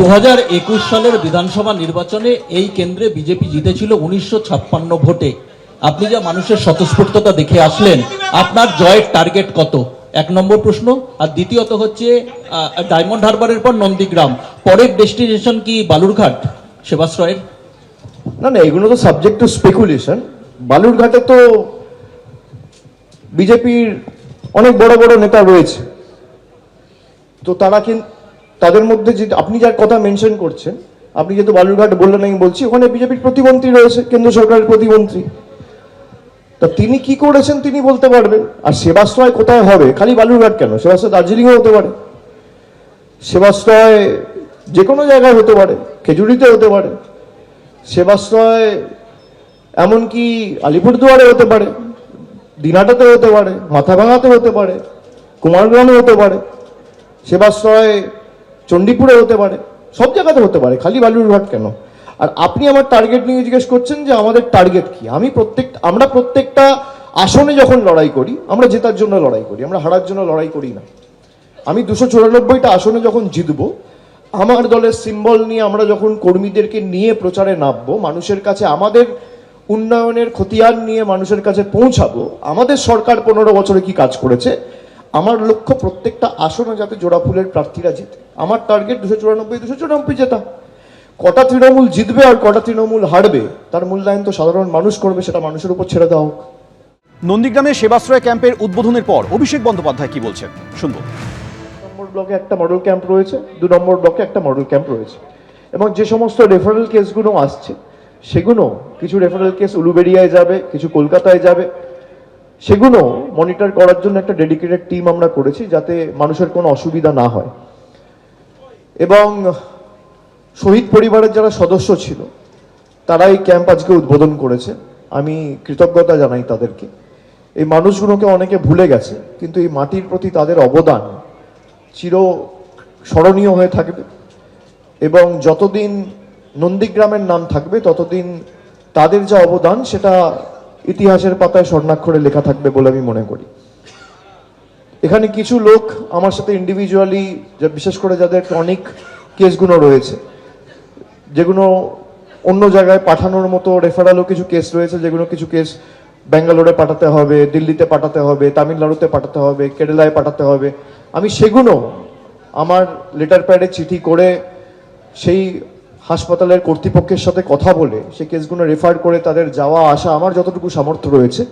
দু সালের বিধানসভা নির্বাচনে এই কেন্দ্রে বিজেপি জিতেছিল উনিশশো ছাপ্পান্ন ভোটে। আপনি যা মানুষের স্বতঃস্ফূর্ততা দেখে আসলেন, আপনার জয়ের টার্গেট কত? এক নম্বর প্রশ্ন। আর দ্বিতীয়ত হচ্ছে ডায়মন্ড হারবারের পর নন্দীগ্রাম। পরের ডেস্টিনেশন কি বালুরঘাট? সেবাশ্রয়ের। না না, এগুলো তো সাবজেক্ট টু স্পেকুলেশন বালুরঘাটে তো বিজেপির অনেক বড় বড় নেতা রয়েছে। তো তারা কিন্তু তাদের মধ্যে যে আপনি যার কথা মেনশন করছেন, আপনি যেহেতু বালুরঘাট বললেন আমি বলছি, ওখানে বিজেপির প্রতিমন্ত্রী রয়েছে, কেন্দ্র সরকারের প্রতিমন্ত্রী। তা তিনি কি করেছেন তিনি বলতে পারবেন? আর সেবাশ্রয় কোথায় হবে? খালি বালুরঘাট কেন? সেবাশ্রয় দার্জিলিংও হতে পারে। সেবাশ্রয় যে কোনো জায়গায় হতে পারে, খেজুরিতে হতে পারে। সেবাশ্রয় এমনকি আলিপুরদুয়ারে হতে পারে, দিনাটাতে হতে পারে, মাথাভাঙাতে হতে পারে, কুমারগ্রামে হতে পারে। সেবাশ্রয় চণ্ডীপুরে হতে পারে, সব জায়গাতে হতে পারে, খালি বালুরঘাট কেন? আর আপনি আমার টার্গেট নিয়ে জিজ্ঞেস করছেন যে আমাদের টার্গেট কি? আমি প্রত্যেক, আমরা প্রত্যেকটা আসনে যখন লড়াই করি, আমরা জেতার জন্য লড়াই করি, আমরা হারার জন্য লড়াই করি না। আমি দুশো চুরানব্বইটা আসনে যখন জিতবো, আমার দলের সিম্বল নিয়ে আমরা যখন কর্মীদেরকে নিয়ে প্রচারে নামবো, মানুষের কাছে আমাদের উন্নয়নের খতিয়ান নিয়ে মানুষের কাছে পৌঁছাবো, আমাদের সরকার পনেরো বছরে কি কাজ করেছে? আমার লক্ষ্য প্রত্যেকটা আসনে যাতে জোড়া ফুলের প্রার্থীরা জিতে। আমার টার্গেট দুশো চুরানব্বই দুশো চুরানব্বই জেতা। কটা তৃণমূল জিতবে আর কটা তৃণমূল হারবে তার মূল্যায়ন তো সাধারণ মানুষ করবে সেটা মানুষের উপর ছেড়ে দেওয়া হোক। নন্দীগ্রামে সেবাশ্রয় ক্যাম্পের উদ্বোধনের পর অভিষেক বন্দ্যোপাধ্যায় কি বলছেন? শুনব। নম্বর ব্লকে একটা মডেল ক্যাম্প রয়েছে দু নম্বর ব্লকে একটা মডেল ক্যাম্প রয়েছে। এবং যে সমস্ত রেফারেল কেসগুলো আসছে সেগুলো কিছু রেফারেল কেস উলুবেড়িয়ায় যাবে কিছু কলকাতায় যাবে সেগুলো মনিটর করার জন্য একটা ডেডিকেটেড টিম আমরা করেছি যাতে মানুষের কোনো অসুবিধা না হয়। এবং শহীদ পরিবারের যারা সদস্য ছিল তারা এই ক্যাম্প আজকে উদ্বোধন করেছে। আমি কৃতজ্ঞতা জানাই তাদেরকে। এই মানুষগুলোকে অনেকে ভুলে গেছে, কিন্তু এই মাটির প্রতি তাদের অবদান চির স্মরণীয় হয়ে থাকবে এবং যতদিন নন্দীগ্রামের নাম থাকবে, ততদিন তাদের যা অবদান, সেটা ইতিহাসের পাতায় স্বর্ণাক্ষরে লেখা থাকবে বলে আমি মনে করি। এখানে কিছু লোক আমার সাথে ইন্ডিভিজুয়ালি বিশেষ করে যাদের অনেক কেসগুলো রয়েছে, যেগুলো অন্য জায়গায় পাঠানোর মতো রেফারালও কিছু কেস রয়েছে, যেগুলো কিছু কেস ব্যাঙ্গালোরে পাঠাতে হবে, দিল্লিতে পাঠাতে হবে, তামিলনাড়ুতে পাঠাতে হবে, কেরালায় পাঠাতে হবে। আমি সেগুলো আমার লেটার প্যাডে চিঠি করে সেই হাসপাতালের কর্তৃপক্ষের সাথে কথা বলে সেই কেসগুলো রেফার করে তাদের যাওয়া, আসা আমার যতটুকু সামর্থ্য রয়েছে।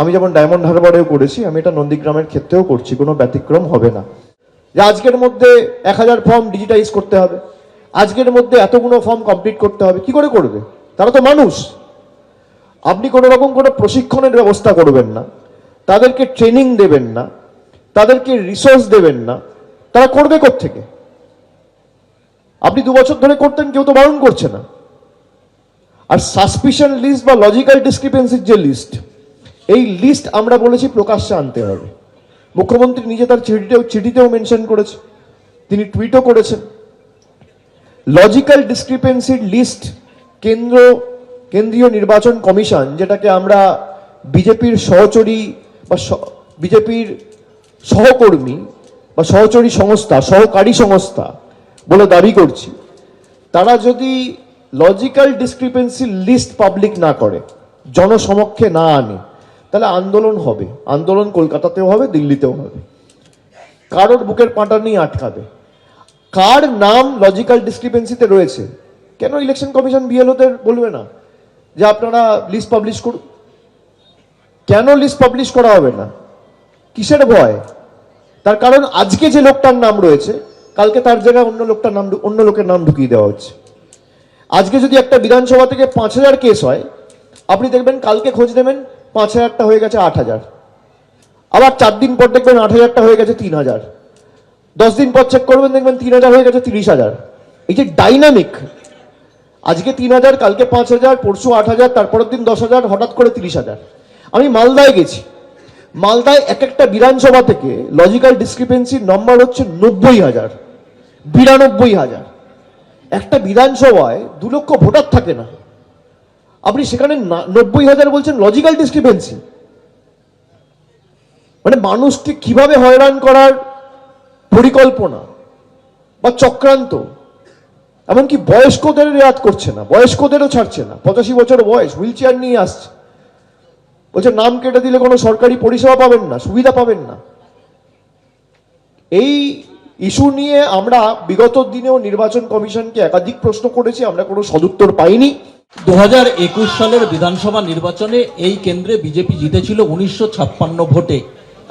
আমি যেমন ডায়মন্ড হারবারেও করেছি, আমি এটা নন্দীগ্রামের ক্ষেত্রেও করছি, কোনো ব্যতিক্রম হবে না। যে আজকের মধ্যে এক হাজার ফর্ম ডিজিটাইজ করতে হবে, আজকের মধ্যে এতগুলো ফর্ম কমপ্লিট করতে হবে, কি করে করবে? তারা তো মানুষ। আপনি কোনো রকম কোনো প্রশিক্ষণের ব্যবস্থা করবেন না, তাদেরকে ট্রেনিং দেবেন না, তাদেরকে রিসোর্স দেবেন না, তারা করবে থেকে আপনি দু বছর ধরে করতেন, কেউ তো বারণ করছে না। আর সাসপিশন লিস্ট বা লজিক্যাল ডিসক্রিপেন্সির যে লিস্ট এই লিস্ট আমরা বলেছি প্রকাশ্যে আনতে হবে। মুখ্যমন্ত্রী নিজে তার চিঠিতেও চিঠিতেও মেনশন করেছে, তিনি টুইটও করেছেন। লজিক্যাল ডিসক্রিপেন্সির লিস্ট কেন্দ্র, কেন্দ্রীয় নির্বাচন কমিশন, যেটাকে আমরা বিজেপির সহচরী বা বিজেপির সহকর্মী বা সহচরী সংস্থা, সহকারী সংস্থা বলে দাবি করছি, তারা যদি লজিক্যাল ডিসক্রিপেন্সি লিস্ট পাবলিক না করে, জনসমক্ষে না আনে, তাহলে আন্দোলন হবে। আন্দোলন কলকাতাতেও হবে, দিল্লিতেও হবে। কারোর বুকের পাটা নিয়ে আটকাবে। কার নাম লজিক্যাল ডিসক্রিপেন্সিতে রয়েছে? কেন ইলেকশন কমিশন বিএলওদের বলবে না যে আপনারা লিস্ট পাবলিশ করুন? কেন লিস্ট পাবলিশ করা হবে না? কিসের ভয়? তার কারণ আজকে যে লোকটার নাম রয়েছে কালকে তার জায়গায় অন্য লোকটার নাম অন্য লোকের নাম ঢুকিয়ে দেওয়া হচ্ছে। আজকে যদি একটা বিধানসভা থেকে পাঁচ হাজার কেস হয়, আপনি দেখবেন কালকে খোঁজ নেবেন পাঁচ হাজারটা হয়ে গেছে আট হাজার। আবার চার দিন পর দেখবেন আট হাজারটা হয়ে গেছে তিন হাজার। দশ দিন পর চেক করবেন, দেখবেন তিন হাজার হয়ে গেছে তিরিশ হাজার। এই যে ডাইনামিক আজকে তিন হাজার, কালকে পাঁচ হাজার, পরশু আট হাজার, তারপরের দিন দশ হাজার, হঠাৎ করে তিরিশ হাজার। আমি মালদায় গেছি। মালদায় এক একটা বিধানসভা থেকে লজিক্যাল ডিসক্রিপেন্সির নম্বর হচ্ছে নব্বই হাজার। বিরানব্বই হাজার। একটা বিধানসভায় দু লক্ষ ভোটার থাকে না। আপনি সেখানে নব্বই হাজার বলছেন লজিক্যাল ডিসক্রিপেন্সি মানে মানুষকে কীভাবে হয়রান করার পরিকল্পনা বা চক্রান্ত, এমনকি বয়স্কদের রেয়াত করছে না, বয়স্কদেরও ছাড়ছে না, পঁচাশি বছর বয়স হুইল চেয়ার নিয়ে আসছে। বলছে নাম কেটে দিলে কোনো সরকারি পরিষেবা পাবেন না, সুবিধা পাবেন না। এই ইস্যু নিয়ে আমরা বিগত দিনেও নির্বাচন কমিশনকে একাধিক প্রশ্ন করেছি আমরা কোনো সদুত্তর পাইনি। দু সালের বিধানসভা নির্বাচনে এই কেন্দ্রে বিজেপি জিতেছিল উনিশশো ছাপ্পান্ন ভোটে।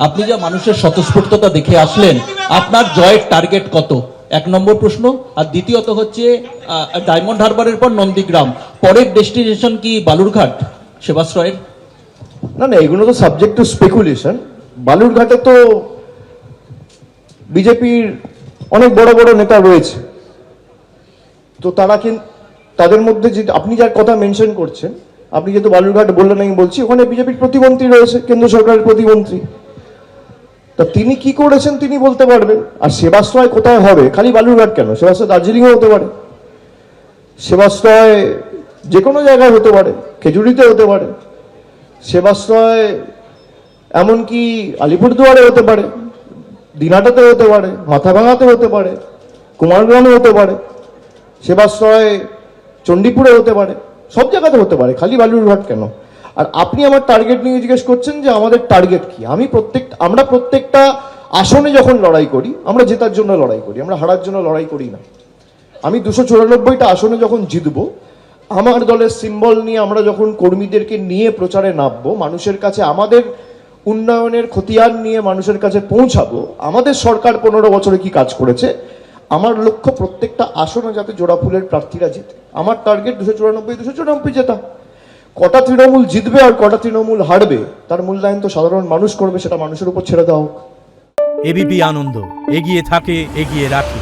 আপনি যা মানুষের স্বতঃস্ফূর্ততা দেখে আসলেন আপনার জয়ের টার্গেট কত? এক নম্বর প্রশ্ন। আর দ্বিতীয়ত হচ্ছে ডায়মন্ড হারবারের পর নন্দীগ্রাম। পরের ডেস্টিনেশন কি বালুরঘাট? সেবাশ্রয়ের না না এগুলো তো সাবজেক্ট টু স্পেকুলেশন। বালুরঘাটে তো বিজেপির অনেক বড় বড় নেতা রয়েছে। তো তারা কিন্তু তাদের মধ্যে যে, আপনি যার কথা মেনশন করছেন, আপনি যেহেতু বালুরঘাট বললেন, আমি বলছি, ওখানে বিজেপির প্রতিমন্ত্রী রয়েছে, কেন্দ্র সরকারের প্রতিমন্ত্রী। তা তিনি কি করেছেন তিনি বলতে পারবেন আর সেবাশ্রয় কোথায় হবে? খালি বালুরঘাট কেন? সেবাশ্রয় দার্জিলিংও হতে পারে। সেবাশ্রয় যে কোনো জায়গায় হতে পারে, খেজুরিতে হতে পারে। সেবাশ্রয় এমনকি আলিপুরদুয়ারে হতে পারে। দিনাটাতে হতে পারে মাথাভাঙাতে হতে পারে, কুমারগ্রামে হতে পারে, সেবাশ্রয়, চণ্ডীপুরে হতে পারে, সব জায়গাতে হতে পারে, খালি বালুরঘাট কেন? আর আপনি আমার টার্গেট নিয়ে জিজ্ঞেস করছেন যে আমাদের টার্গেট কি? আমি প্রত্যেক, আমরা প্রত্যেকটা আসনে যখন লড়াই করি, আমরা জেতার জন্য লড়াই করি, আমরা হারার জন্য লড়াই করি না। আমি দুশো চুরানব্বইটা আসনে যখন জিতবো, আমার দলের সিম্বল নিয়ে আমরা যখন কর্মীদেরকে নিয়ে প্রচারে নামবো, মানুষের কাছে আমাদের উন্নয়নের খতিয়ান নিয়ে মানুষের কাছে পৌঁছাবো, আমাদের সরকার পনেরো বছরে কি কাজ করেছে? আমার লক্ষ্য প্রত্যেকটা আসনে যাতে জোড়া ফুলের প্রার্থীরা জিতে। আমার টার্গেট দুশো চুরানব্বই দুশো চুরানব্বই জেতা। কটা তৃণমূল জিতবে আর কটা তৃণমূল হারবে, তার মূল্যায়ন তো সাধারণ মানুষ করবে, সেটা মানুষের উপর ছেড়ে দেওয়া হোক। এবিপি আনন্দ, এগিয়ে থাকে, এগিয়ে রাখে।